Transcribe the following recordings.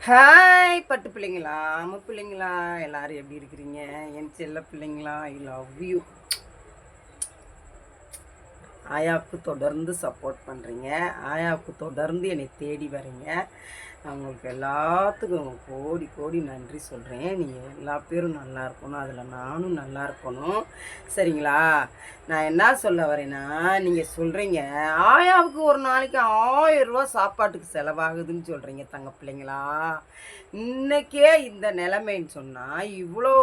Hi பட்டு பிள்ளைங்களா? அம்மா பிள்ளைங்களா? எல்லாரும் எப்படி இருக்கிறீங்க? என் செல்ல பிள்ளைங்களா? ஐ லவ் யூ ஆயாவுக்கு தொடர்ந்து சப்போர்ட் பண்ணுறீங்க ஆயாவுக்கு தொடர்ந்து என்னை தேடி வரீங்க அவங்களுக்கு எல்லாத்துக்கும் கோடி கோடி நன்றி சொல்கிறேன் நீங்கள் எல்லா பேரும் நல்லா இருக்கணும். அதில் நானும் நல்லா இருக்கணும். சரிங்களா? நான் என்ன சொல்ல வரேன்னா நீங்கள் சொல்கிறீங்க ஆயாவுக்கு ஒரு நாளைக்கு ஆயிரம் ரூபா சாப்பாட்டுக்கு செலவாகுதுன்னு சொல்கிறீங்க தங்க பிள்ளைங்களா? இன்னைக்கே இந்த நிலைமைன்னு சொன்னால் இவ்வளோ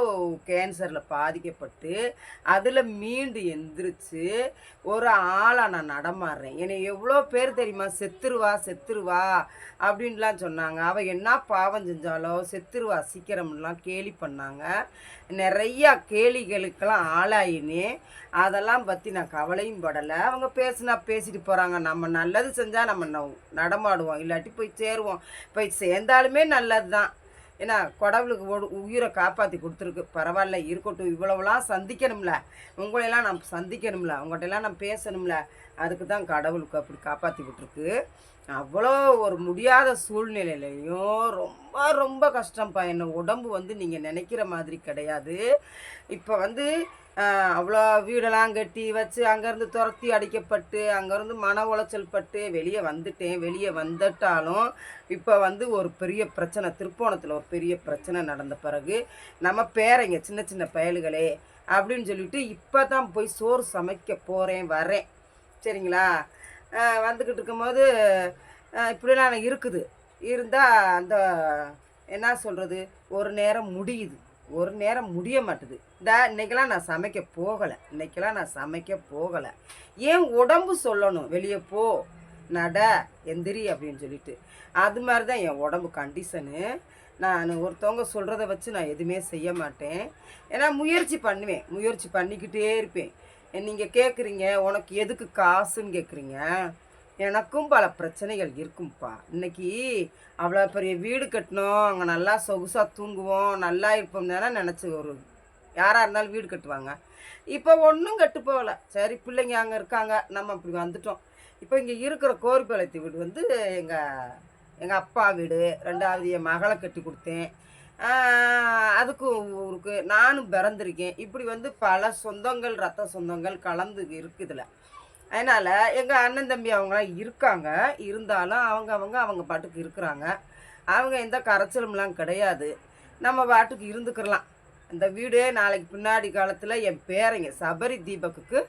கேன்சரில் பாதிக்கப்பட்டு அதில் மீண்டு எந்திரிச்சு ஒரு ஆளாக நான் நடமாடுறேன். என்னை எவ்வளோ பேர் தெரியுமா? செத்துருவா செத்துருவா அப்படின்லாம் சொன்னாங்க. அவள் என்ன பாவம் செஞ்சாலோ செத்துருவா சீக்கிரம்லாம் கேலி பண்ணாங்க. நிறையா கேலிகளுக்கெல்லாம் ஆளாயினே. அதெல்லாம் பற்றி நான் கவலையும் படலை. அவங்க பேசுனா பேசிட்டு போகிறாங்க நம்ம நல்லது செஞ்சால் நம்ம ந- நடமாடுவோம். இல்லாட்டி போய் சேருவோம். போய் சேர்ந்தாலுமே நல்லது தான் ஏன்னா கடவுளுக்கு ஒரு உயிரை காப்பாற்றி கொடுத்துருக்கு. பரவாயில்ல இருக்கட்டும் இவ்வளவுலாம் சந்திக்கணும்ல. உங்களையெல்லாம் நான் சந்திக்கணும்ல. உங்கள்கிட்டலாம் நான் பேசணும்ல. அதுக்கு தான் கடவுளுக்கு அப்படி காப்பாற்றி விட்டுருக்கு. அவ்வளோ ஒரு முடியாத சூழ்நிலையிலையும் ரொம்ப ரொம்ப கஷ்டம்ப்பா என்ன உடம்பு வந்து நீங்கள் நினைக்கிற மாதிரி கிடையாது. இப்போ வந்து அவ்வளோ வீடெல்லாம் கட்டி வச்சு அங்கேருந்து துரத்தி அடிக்கப்பட்டு அங்கேருந்து மன உளைச்சல் பட்டு வெளியே வந்துட்டேன். வெளியே வந்துட்டாலும் இப்போ வந்து ஒரு பெரிய பிரச்சனை திருப்போணத்தில் ஒரு பெரிய பிரச்சனை நடந்த பிறகு நம்ம பேரைங்க சின்ன சின்ன பயல்களே அப்படின்னு சொல்லிட்டு இப்போ தான் போய் சோறு சமைக்க போகிறேன் வரேன். சரிங்களா? வந்துக்கிட்டு இருக்கும்போது இப்படிலாம் இருக்குது. இருந்தால் அந்த என்ன சொல்கிறது ஒரு நேரம் முடியுது. ஒரு நேரம் முடிய மாட்டுது. இந்த இன்னைக்கெல்லாம் நான் சமைக்க போகலை. இன்னைக்கெல்லாம் நான் சமைக்க போகலை. ஏன் உடம்பு சொல்லணும்? வெளியே போ நட எந்திரி அப்படின்னு சொல்லிட்டு. அது மாதிரி தான் என் உடம்பு கண்டிஷனு நான் ஒருத்தவங்க சொல்கிறத வச்சு நான் எதுவுமே செய்ய மாட்டேன். ஏன்னா முயற்சி பண்ணுவேன். முயற்சி பண்ணிக்கிட்டே இருப்பேன். நீங்கள் கேட்குறீங்க உனக்கு எதுக்கு காசுன்னு கேட்குறீங்க எனக்கும் பல பிரச்சனைகள் இருக்கும்ப்பா இன்னைக்கு அவ்வளோ பெரிய வீடு கட்டணும் அங்கே நல்லா சொகுசாக தூங்குவோம் நல்லா இருப்போம் தானே நினச்சி ஒரு யாராக இருந்தாலும் வீடு கட்டுவாங்க. இப்போ ஒன்றும் கட்டு போகலை. சரி பிள்ளைங்க அங்கே இருக்காங்க நம்ம அப்படி வந்துட்டோம். இப்போ இங்கே இருக்கிற கோரிப்பாளையத்து வீடு வந்து எங்கள் எங்கள் அப்பா வீடு. ரெண்டாவது என் மகளை கட்டி கொடுத்தேன். அதுக்கும் ஊருக்கு. நானும் பிறந்திருக்கேன். இப்படி வந்து பல சொந்தங்கள் ரத்த சொந்தங்கள் கலந்து இருக்குதுல. அதனால் எங்கள் அண்ணன் தம்பி அவங்களாம் இருக்காங்க. இருந்தாலும் அவங்க அவங்க அவங்க பாட்டுக்கு இருக்கிறாங்க. அவங்க எந்த கரைச்சலும்லாம் கிடையாது. நம்ம பாட்டுக்கு இருந்துக்கிறலாம். இந்த வீடே நாளைக்கு பின்னாடி காலத்தில் என் பேரைங்க சபரி தீபக்குக்கு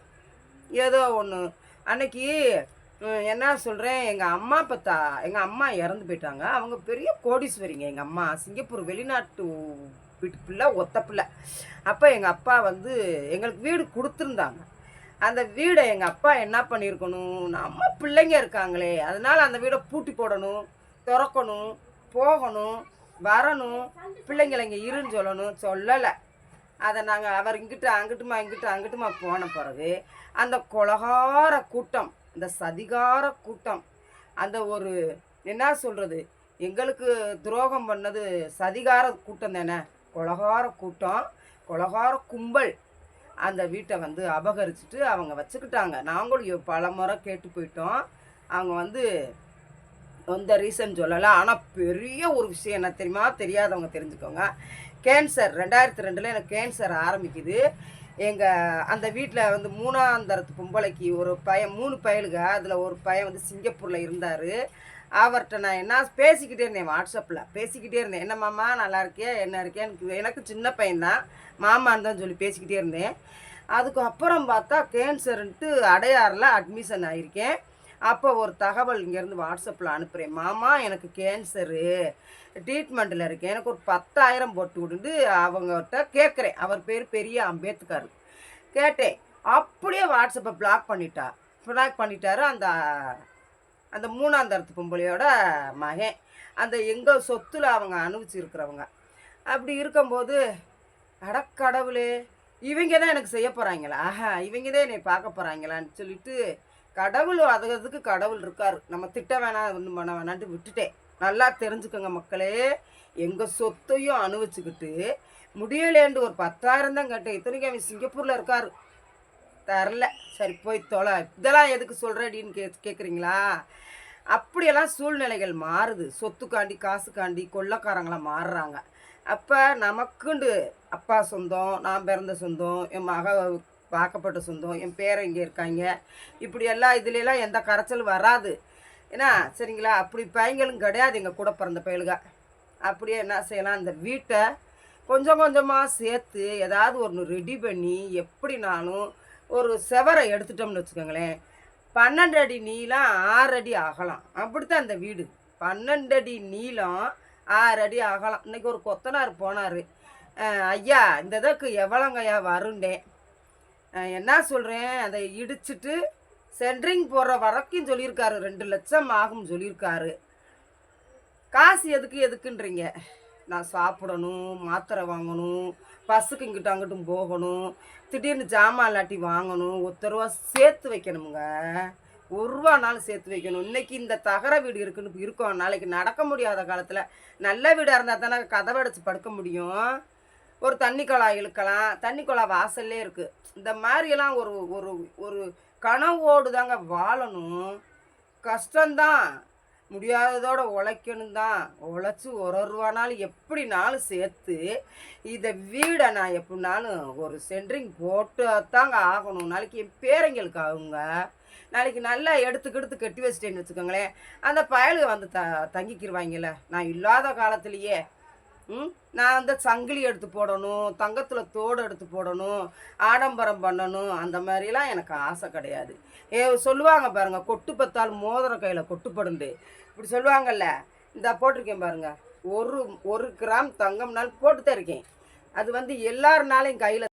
ஏதோ ஒன்று அன்னைக்கு என்ன சொல்கிறேன் எங்கள் அம்மா பார்த்தா எங்கள் அம்மா இறந்து போயிட்டாங்க. அவங்க பெரிய கோடீஸ்வரிங்க. எங்கள் அம்மா சிங்கப்பூர் வெளிநாட்டு வீட்டு பிள்ளை ஒத்த பிள்ளை. அப்போ எங்கள் அப்பா வந்து எங்களுக்கு வீடு கொடுத்துருந்தாங்க. அந்த வீடை எங்கள் அப்பா என்ன பண்ணியிருக்கணும் நம்ம பிள்ளைங்க இருக்காங்களே. அதனால் அந்த வீடை பூட்டி போடணும் திறக்கணும் போகணும் வரணும். பிள்ளைங்களை இங்கே இருன்னு சொல்லணும். சொல்லலை. அதை நாங்கள் அவர் இங்கிட்டு அங்கிட்டுமா இங்கிட்டு அங்கிட்டுமா போன பிறகு அந்த கொலகார கூட்டம் இந்த சதிகார கூட்டம் அந்த ஒரு என்ன சொல்கிறது எங்களுக்கு துரோகம் பண்ணது சதிகார கூட்டம் தானே கொலகார கூட்டம் கொலகார கும்பல். அந்த வீட்டை வந்து அபகரிச்சுட்டு அவங்க வச்சுக்கிட்டாங்க. நாங்களும் பல முறை கேட்டு போயிட்டோம். அவங்க வந்து அந்த ரீசன் சொல்லலை. ஆனால் பெரிய ஒரு விஷயம் என்ன தெரியுமா? தெரியாதவங்க தெரிஞ்சுக்கோங்க. கேன்சர் ரெண்டாயிரத்தி ரெண்டில் எனக்கு கேன்சர் ஆரம்பிக்குது. எங்கள் அந்த வீட்டில் வந்து மூணாந்தரத்து பொம்பளைக்கு ஒரு பையன் மூணு பயலுக அதில் ஒரு பையன் வந்து சிங்கப்பூரில் இருந்தார். அவர்கிட்ட நான் என்ன பேசிக்கிட்டே இருந்தேன் வாட்ஸ்அப்பில் பேசிக்கிட்டே இருந்தேன். என்ன மாமா நல்லா இருக்கே என்ன இருக்கே? எனக்கு எனக்கு சின்ன பையன்தான் மாமான்னு தான் சொல்லி பேசிக்கிட்டே இருந்தேன். அதுக்கு அப்புறம் பார்த்தா கேன்சருன்ட்டு அடையாறில் அட்மிஷன் ஆகியிருக்கேன் அப்போ ஒரு தகவல் இங்கேருந்து வாட்ஸ்அப்பில் அனுப்புகிறேன் மாமா எனக்கு கேன்சரு ட்ரீட்மெண்ட்டில் இருக்கேன். எனக்கு ஒரு பத்தாயிரம் போட்டு விடுந்து அவங்ககிட்ட கேட்குறேன் அவர் பேர் பெரிய அம்பேத்கர். கேட்டேன். அப்படியே வாட்ஸ்அப்பை பிளாக் பண்ணிட்டா. பிளாக் பண்ணிட்டாரு அந்த அந்த மூணாம் தரத்து பொம்பளையோட மகன். அந்த எங்கள் சொத்தில் அவங்க அனுபவிச்சிருக்கிறவங்க. அப்படி இருக்கும்போது அடக்கடவுளே இவங்க தான் எனக்கு செய்ய போகிறாங்களா இவங்க தான் என்னை பார்க்க போகிறாங்களான்னு சொல்லிட்டு கடவுள் அது அதுக்கு கடவுள் இருக்கார். நம்ம திட்ட வேணாம் ஒன்றும் பண்ண வேணான்ட்டு விட்டுட்டேன் நல்லா தெரிஞ்சுக்கோங்க மக்களே. எங்கள் சொத்தையும் அனுபவிச்சுக்கிட்டு முடியலேண்டு ஒரு பத்தாயிரம் தான் கேட்டேன். இத்தனைக்கு அவன் சிங்கப்பூரில் இருக்கார். தரல. சரி போய் தொலை. இதெல்லாம் எதுக்கு சொல்கிறடின்னு கே கேட்குறீங்களா அப்படியெல்லாம் சூழ்நிலைகள் மாறுது. சொத்துக்காண்டி காசுக்காண்டி கொள்ளக்காரங்களாம் மாறுறாங்க. அப்போ நமக்குண்டு அப்பா சொந்தம் நான் பிறந்த சொந்தம் என் மக வாக்கப்பட்ட சொந்தம். என் பேரை இங்கே இருக்காங்க. இப்படி எல்லாம் இதுலலாம் எந்த கரைச்சலும் வராது. ஏன்னா சரிங்களா? அப்படி பையங்களும் கிடையாது எங்கள் கூட பிறந்த பயலுக. அப்படியே என்ன செய்யலாம்? அந்த வீட்டை கொஞ்சம் கொஞ்சமாக சேர்த்து ஏதாவது ஒன்று ரெடி பண்ணி எப்படினாலும் ஒரு செவரை எடுத்துட்டோம்னு வச்சுக்கோங்களேன். பன்னெண்டு அடி நீளம் ஆறு அடி ஆகலாம் அப்படித்தான் அந்த வீடு. பன்னெண்டு அடி நீளம் ஆறு அடி அகலம். இன்னைக்கு ஒரு கொத்தனார் போனார். ஐயா இந்த இதுக்கு எவ்வளோங்கய்யா வருண்டேன்? என்ன சொல்கிறேன் அதை இடிச்சிட்டு சென்ட்ரிங் போடுற வரைக்கும் சொல்லியிருக்காரு. ரெண்டு லட்சம் ஆகும் சொல்லியிருக்காரு. காசு எதுக்கு எதுக்குன்றீங்க? நான் சாப்பிடணும் மாத்திரை வாங்கணும் பஸ்ஸுக்கு இங்கிட்ட அங்கிட்டும் போகணும் திடீர்னு ஜாமான் இல்லாட்டி வாங்கணும் ஒத்த ரூபா சேர்த்து வைக்கணுமுங்க. ஒரு ரூபானாலும் சேர்த்து வைக்கணும். இன்னைக்கு இந்த தகர வீடு இருக்குன்னு இருக்கோம். நாளைக்கு நடக்க முடியாத காலத்தில் நல்ல வீடாக இருந்தால் தானே கதவை அடைச்சி படுக்க முடியும். ஒரு தண்ணி குழாய் இழுக்கலாம் தண்ணி குழாய் வாசல்லே இருக்குது இந்த மாதிரியெல்லாம் ஒரு ஒரு ஒரு கனவோடு தாங்க வாழணும். கஷ்டம்தான். முடியாததோட உழைக்கணும் தான் உழைச்சி ஒரு ஒரு ரூபானாலும் எப்படினாலும் சேர்த்து இதை வீடை நான் எப்படினாலும் ஒரு சென்ட்ரிங் போட்டு தாங்க ஆகணும். நாளைக்கு என் பேரங்களுக்கு ஆகுங்க நாளைக்கு நல்லா எடுத்துக்கெடுத்து கட்டி வச்சிட்டேன்னு வச்சுக்கோங்களேன். அந்த பயலுக வந்து த தங்கிக்கிடுவாங்கல்ல நான் இல்லாத காலத்துலேயே நான் அந்த சங்கிலி எடுத்து போடணும் தங்கத்தில் தோடு எடுத்து போடணும் ஆடம்பரம் பண்ணணும் அந்த மாதிரிலாம் எனக்கு ஆசை கிடையாது. ஏ சொல்லுவாங்க பாருங்கள் கொட்டு பத்தால் மோதிரம் கையில் கொட்டுப்படுந்து இப்படி சொல்லுவாங்கல்ல இந்த போட்டிருக்கேன் பாருங்கள் ஒரு ஒரு கிராம் தங்கம்னாலும் போட்டு தான் இருக்கேன். அது வந்து எல்லாருனாலையும் கையில்